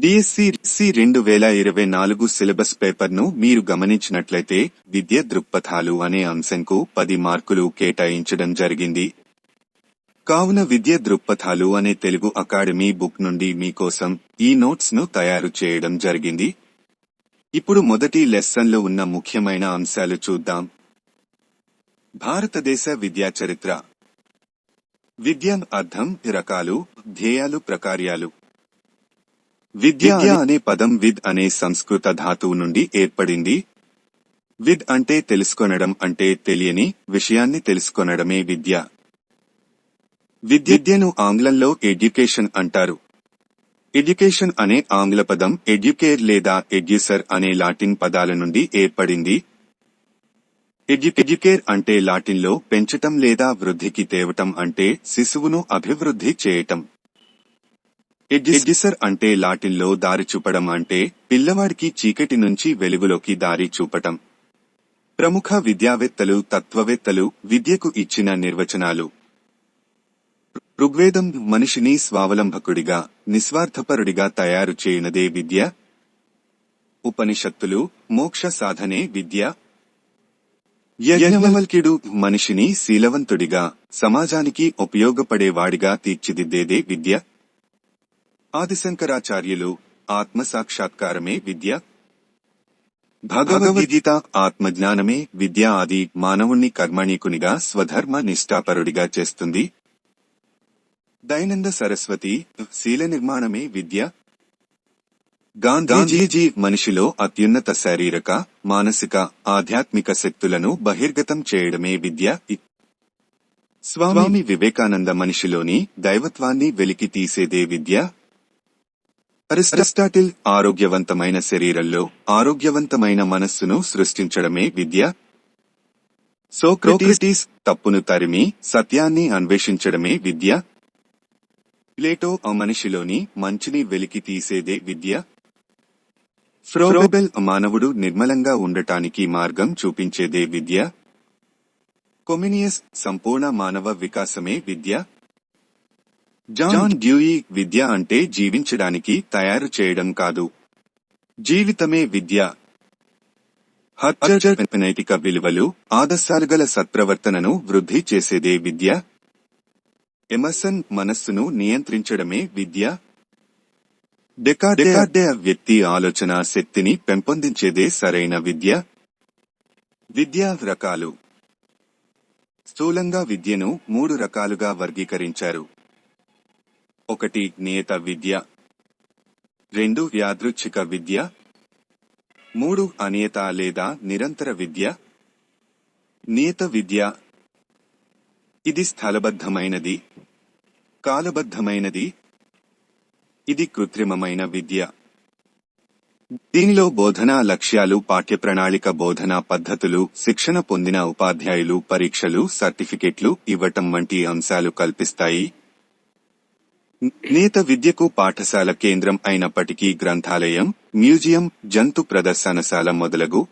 DSC రెండు వేల ఇరవై నాలుగు సిలబస్ పేపర్ను మీరు గమనించినట్లయితే విద్య దృక్పథాలు అనే అంశంకు పది మార్కులు కేటాయించడం జరిగింది. కావున విద్య దృక్పథాలు అనే తెలుగు అకాడమీ బుక్ నుండి మీకోసం ఈ నోట్స్ను తయారు చేయడం జరిగింది. ఇప్పుడు మొదటి లెసన్లో ఉన్న ముఖ్యమైన అంశాలు చూద్దాం. భారతదేశ విద్యా చరిత్ర. విద్య అర్థం రకాలు ధ్యేయాలు ప్రకార్యాలు. విద్య అనే పదం విద్ అనే సంస్కృత ధాతువు నుండి ఏర్పడింది. విద్ అంటే తెలుసుకొనడం అంటే తెలియని విషయాన్ని తెలుసుకొనడమే విద్య విద్యను ఆంగ్లంలో ఎడ్యుకేషన్ అంటారు. ఎడ్యుకేషన్ అనే ఆంగ్ల పదం ఎడ్యుకేర్ లేదా ఎడ్యుసర్ అనే లాటిన్ పదాల నుండి ఏర్పడింది. ఎడ్యు ఎడ్యుకేర్ అంటే లాటిన్లో పెంచటం లేదా వృద్ధికి తేవటం అంటే శిశువును అభివృద్ధి చేయటం. ఎడ్యుసర్ అంటే లాటిన్లో దారి చూపడం అంటే పిల్లవాడికి చీకటి నుంచి వెలుగులోకి దారి చూపటం ప్రముఖ విద్యావేత్తలు తత్వవేత్తలు విద్యకు ఇచ్చిన నిర్వచనాలు ఋగ్వేదం మనిషిని స్వావలంబకుడిగా నిస్వార్థపరుడిగా తయారు చేయనదే విద్య ఉపనిషత్తులు మోక్ష సాధనే విద్య యజ్ఞవల్కిడు మనిషిని శీలవంతుడిగా సమాజానికి ఉపయోగపడేవాడిగా తీర్చిదిద్దేదే విద్య ఆదిశంకరాచార్యులు ఆత్మసాక్షాత్కారమే విద్య? భగవద్గీత ఆత్మజ్ఞానమే విద్య ఆది మానవుణ్ణి కర్మణీకునిగా స్వధర్మ నిష్ఠాపరుడిగా చేస్తుంది. దైనంద సరస్వతి శీల నిర్మాణమే విద్య? గాంధీజీ మనిషిలో అత్యున్నత శారీరక మానసిక ఆధ్యాత్మిక శక్తులను బహిర్గతం చేయడమే విద్య. స్వామి వివేకానంద మనిషిలోని దైవత్వాన్ని వెలికి తీసేదే విద్య. అరిస్టాటిల్ ఆరోగ్యవంతమైన శరీరంలో ఆరోగ్యవంతమైన మనస్సును సృష్టించడమే విద్య. సోక్రటీస్ తప్పును తరిమి సత్యాన్ని అన్వేషించడమే విద్య. ప్లేటో ఆ మనిషిలోని మంచిని వెలికి తీసేదే విద్య. ఫ్రోబెల్ మానవుడు నిర్మలంగా ఉండటానికి మార్గం చూపించేదే విద్య. కొమినియస్ సంపూర్ణ మానవ వికాసమే విద్య. జాన్ డ్యూయి విద్య అంటే జీవించడానికి తయారు చేయడం కాదు. జీవితమే విద్య. హర్చర్ నైతిక విలువలు ఆదర్శాలుగల సత్ప్రవర్తనను వృద్ధి చేసేదే విద్య. ఎమర్సన్ మనస్సును నియంత్రించడమే విద్య. డెకాడే వ్యక్తి ఆలోచన శక్తిని పెంపొందించేదే సరైన విద్య. విద్యా రకాలు. స్థూలంగా విద్యను మూడు రకాలుగా వర్గీకరించారు. ఒకటి నియత విద్య రెండు యాదృచ్ఛిక విద్య మూడు అనియత లేదా నిరంతర విద్య. నియత విద్య ఇది స్థలబద్ధమైనది కాలబద్ధమైనది ఇది కృత్రిమమైన విద్య. దీనిలో బోధనా లక్ష్యాలు పాఠ్య ప్రణాళిక బోధనా పద్ధతులు శిక్షణ పొందిన ఉపాధ్యాయులు పరీక్షలు సర్టిఫికెట్లు ఇవ్వటం వంటి అంశాలు కల్పిస్తాయి. నేత విద్యకు పాఠశాల కేంద్రం అయినప్పటికీ గ్రంథాలయం మ్యూజియం జంతు ప్రదర్శనశాల మొదలగు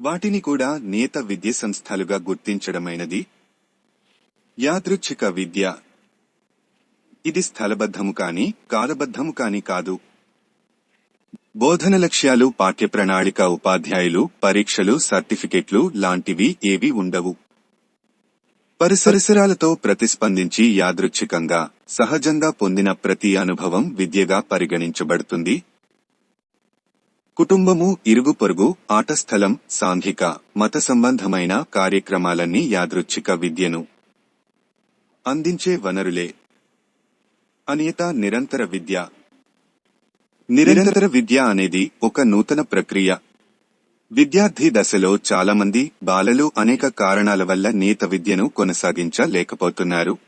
వాటిని కూడా నేత విద్య సంస్థలుగా గుర్తించడమైనది. యాదృచ్ఛిక విద్య ఇది స్థలబద్ధము కాని కాలబద్ధము కాని కాదు. బోధన లక్ష్యాలు పాఠ్య ప్రణాళిక ఉపాధ్యాయులు పరీక్షలు సర్టిఫికెట్లు లాంటివి ఏవి ఉండవు. పరిసరిసరాలతో ప్రతిస్పందించి యాదృచ్ఛికంగా సహజంగా పొందిన ప్రతి అనుభవం విద్యగా పరిగణించబడుతుంది. కుటుంబము ఇరుగు పొరుగు ఆటస్థలం సాంఘిక మత సంబంధమైన కార్యక్రమాలన్నీ యాదృచ్ఛిక విద్యను అందించే వనరులే. అనియత నిరంతర విద్య. నిరంతర విద్య అనేది ఒక నూతన ప్రక్రియ. విద్యార్థి దశలో చాలామంది బాలలు అనేక కారణాల వల్ల నేత విద్యను కొనసాగించలేకపోతున్నారు.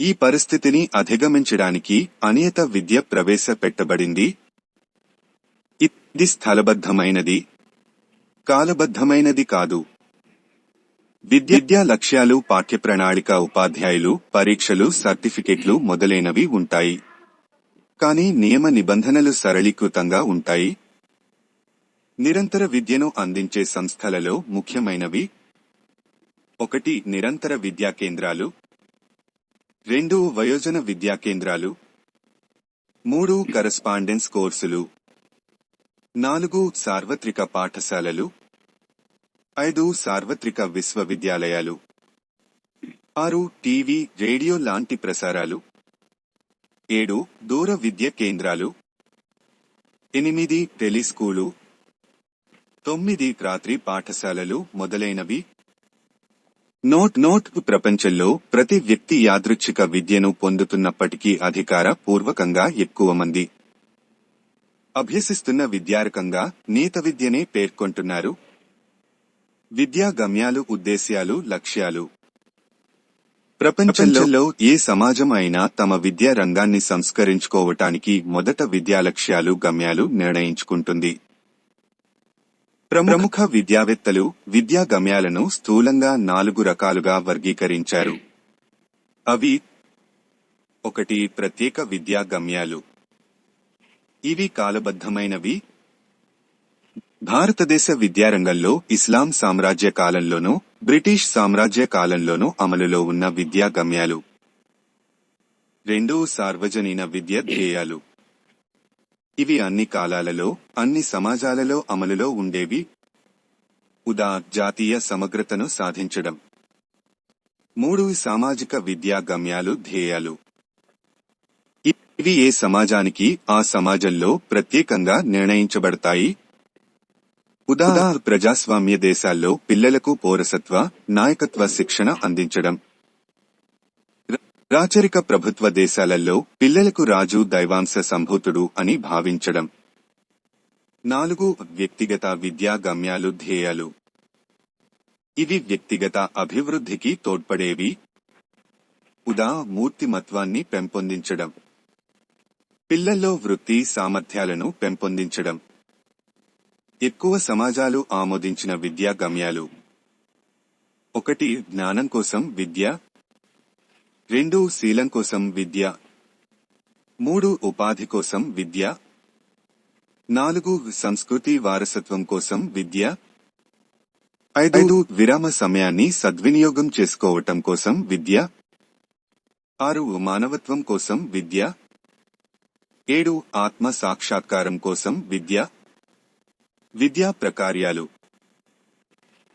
ఈ పరిస్థితిని అధిగమించడానికి అనియత విద్య ప్రవేశపెట్టబడింది. ఇది స్థలబద్ధమైనది. కాలబద్ధమైనది కాదు. విద్యా లక్ష్యాలు పాఠ్య ప్రణాళిక ఉపాధ్యాయులు పరీక్షలు సర్టిఫికెట్లు మొదలైనవి ఉంటాయి. కానీ నియమ నిబంధనలు సరళీకృతంగా ఉంటాయి. నిరంతర విద్యను అందించే సంస్థలలో ముఖ్యమైనవి ఒకటి నిరంతర విద్యా కేంద్రాలు. రెండు వయోజన విద్యా కేంద్రాలు. మూడు కరస్పాండెన్స్ కోర్సులు. నాలుగు సార్వత్రిక పాఠశాలలు. ఐదు సార్వత్రిక విశ్వవిద్యాలయాలు. ఆరు టీవీ రేడియో లాంటి ప్రసారాలు. ఏడు దూర విద్య కేంద్రాలు. ఎనిమిది టెలిస్కూలు. తొమ్మిది రాత్రి పాఠశాలలు మొదలైనవి. నోట్ నోట్ ప్రపంచంలో ప్రతి వ్యక్తి యాదృచ్ఛిక విద్యను పొందుతున్నప్పటికీ అధికార పూర్వకంగా ఎక్కువ మంది అభ్యసిస్తున్న విద్యారకంగా నీత విద్యనే పేర్కొంటున్నారు. విద్యా గమ్యాలు ఉద్దేశ్యాలు లక్ష్యాలు. ప్రపంచంలో ఏ సమాజం అయినా తమ విద్యా రంగాన్ని సంస్కరించుకోవటానికి మొదట విద్యా లక్ష్యాలు గమ్యాలు నిర్ణయించుకుంటుంది. ప్రముఖ విద్యావేత్తలు విద్యా గమ్యాలను స్థూలంగా నాలుగు రకాలుగా వర్గీకరించారు. అవి ఒకటి ప్రత్యేక విద్యా గమ్యాలు ఇవి కాలబద్ధమైనవి. భారతదేశ విద్యారంగంలో ఇస్లాం సామ్రాజ్య కాలంలోనూ బ్రిటిష్ సామ్రాజ్య కాలంలోనూ అమలులో ఉన్న విద్యా గమ్యాలు రెండు సార్వజనీన విద్య ధ్యేయాలు. ఇవి అన్ని కాలాలలో అన్ని సమాజాలలో అమలులో ఉండేవి. ఉదా జాతీయ సమగ్రతను సాధించడం. మూడు సామాజిక విద్యా గమ్యాలు ధ్యేయాలు. ఇవి ఏ సమాజానికి ఆ సమాజంలో ప్రత్యేకంగా నిర్ణయించబడతాయి? ఉదా ప్రజాస్వామ్య దేశాల్లో పిల్లలకు పౌరసత్వ నాయకత్వ శిక్షణ అందించడం. రాచరిక ప్రభుత్వ దేశాలలో పిల్లలకు రాజు దైవాంశ సంభూతుడు అని భావించడం. నాలుగు వ్యక్తిగత విద్యా గమ్యాలు ధ్యేయాలు. ఇవి వ్యక్తిగత అభివృద్ధికి తోడ్పడేవి. ఉదా మూర్తిమత్వాన్ని పెంపొందించడం. పిల్లల్లో వృత్తి సామర్థ్యాలను పెంపొందించడం. ఎక్కువ సమాజాలు ఆమోదించిన విద్యా గమ్యాలు. ఒకటి జ్ఞానం కోసం విద్య రెండు శీలం కోసం విద్య. మూడు ఉపాధి కోసం విద్య. నాలుగు సంస్కృతి వారసత్వం కోసం విద్య. ఐదు విరామ సమయాన్ని సద్వినియోగం చేసుకోవటం కోసం విద్య. ఆరు మానవత్వం కోసం విద్య. ఏడు ఆత్మ సాక్షాత్కారం కోసం విద్య. విద్యా ప్రకార్యాలు.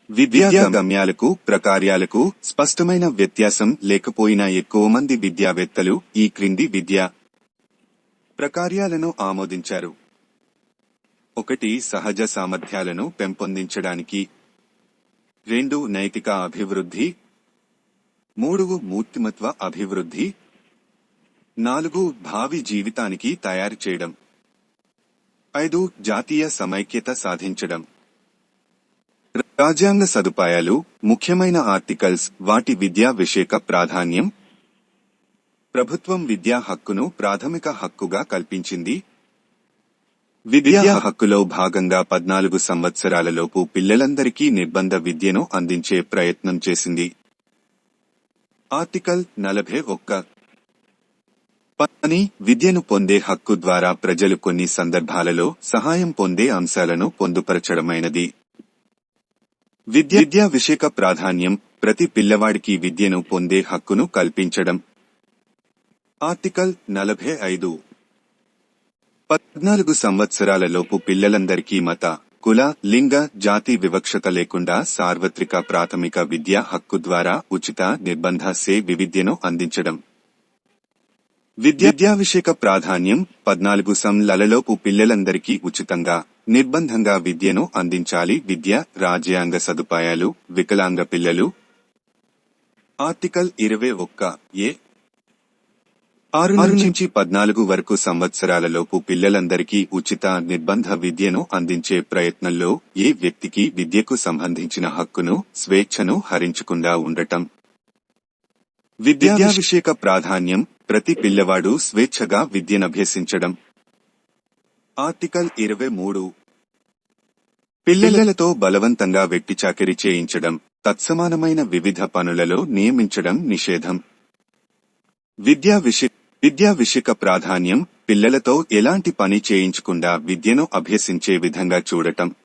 విద్యా గమ్యాలకు ప్రకార్యాలకు స్పష్టమైన వ్యత్యాసం లేకపోయినా ఎక్కువ మంది విద్యావేత్తలు ఈ క్రింది విద్యా ప్రకార్యాలను ఆమోదించారు. ఒకటి సహజ సామర్థ్యాలను పెంపొందించడానికి. రెండు నైతిక అభివృద్ధి. మూడు మూర్తిమత్వ అభివృద్ధి. నాలుగు భావి జీవితానికి తయారు చేయడం. ఐదు జాతీయ సమైక్యత సాధించడం. రాజ్యాంగ సదుపాయాలు ముఖ్యమైన ఆర్టికల్స్ వాటి విద్యా విషయక ప్రాధాన్యం ప్రభుత్వం విద్యా హక్కును ప్రాథమిక హక్కుగా కల్పించింది. విద్యా హక్కులో భాగంగా పద్నాలుగు సంవత్సరాలలోపు పిల్లలందరికీ నిర్బంధ విద్యను అందించే ప్రయత్నం చేసింది. ఆర్టికల్ నలభై ఒక్క. పని విద్యను పొందే హక్కు ద్వారా ప్రజలు కొన్ని సందర్భాలలో సహాయం పొందే అంశాలను పొందుపరచడమైనది. విద్య విద్యా విషయక ప్రాధాన్యం ప్రతి పిల్లవాడికి విద్యను పొందే హక్కును కల్పించడం. ఆర్టికల్ నలభై ఐదు. పద్నాలుగు సంవత్సరాలలోపు పిల్లలందరికీ మత కుల లింగ జాతి వివక్షత లేకుండా సార్వత్రిక ప్రాథమిక విద్యా హక్కు ద్వారా ఉచిత నిర్బంధ సే వివిద్యను అందించడం. విద్యా విషయక ప్రాధాన్యం పద్నాలుగు సంలలలోపు పిల్లలందరికీ ఉచితంగా. నిర్బంధంగా విద్యను అందించాలి. విద్య రాజ్యాంగ సదుపాయాలు వికలాంగ పిల్లలు. ఆర్టికల్ ఇరవై ఒక్క ఏ. ఆరు నుంచి పద్నాలుగు వరకు సంవత్సరాలలోపు పిల్లలందరికీ ఉచిత నిర్బంధ విద్యను అందించే ప్రయత్నంలో ఏ వ్యక్తికి విద్యకు సంబంధించిన హక్కును స్వేచ్ఛను హరించకుండా ఉండటం? విద్యా విషయక ప్రాధాన్యం ప్రతి పిల్లవాడు స్వేచ్ఛగా విద్యనభ్యసించడం ఆర్టికల్ ఇరవై మూడు. పిల్లలతో బలవంతంగా వెట్టిచాకిరి చేయించడం తత్సమానమైన వివిధ పనులలో నియమించడం నిషేధం. విద్యా విషయ విద్యా విషిక ప్రాధాన్యం పిల్లలతో ఎలాంటి పని చేయించకుండా విద్యను అభ్యసించే విధంగా చూడటం.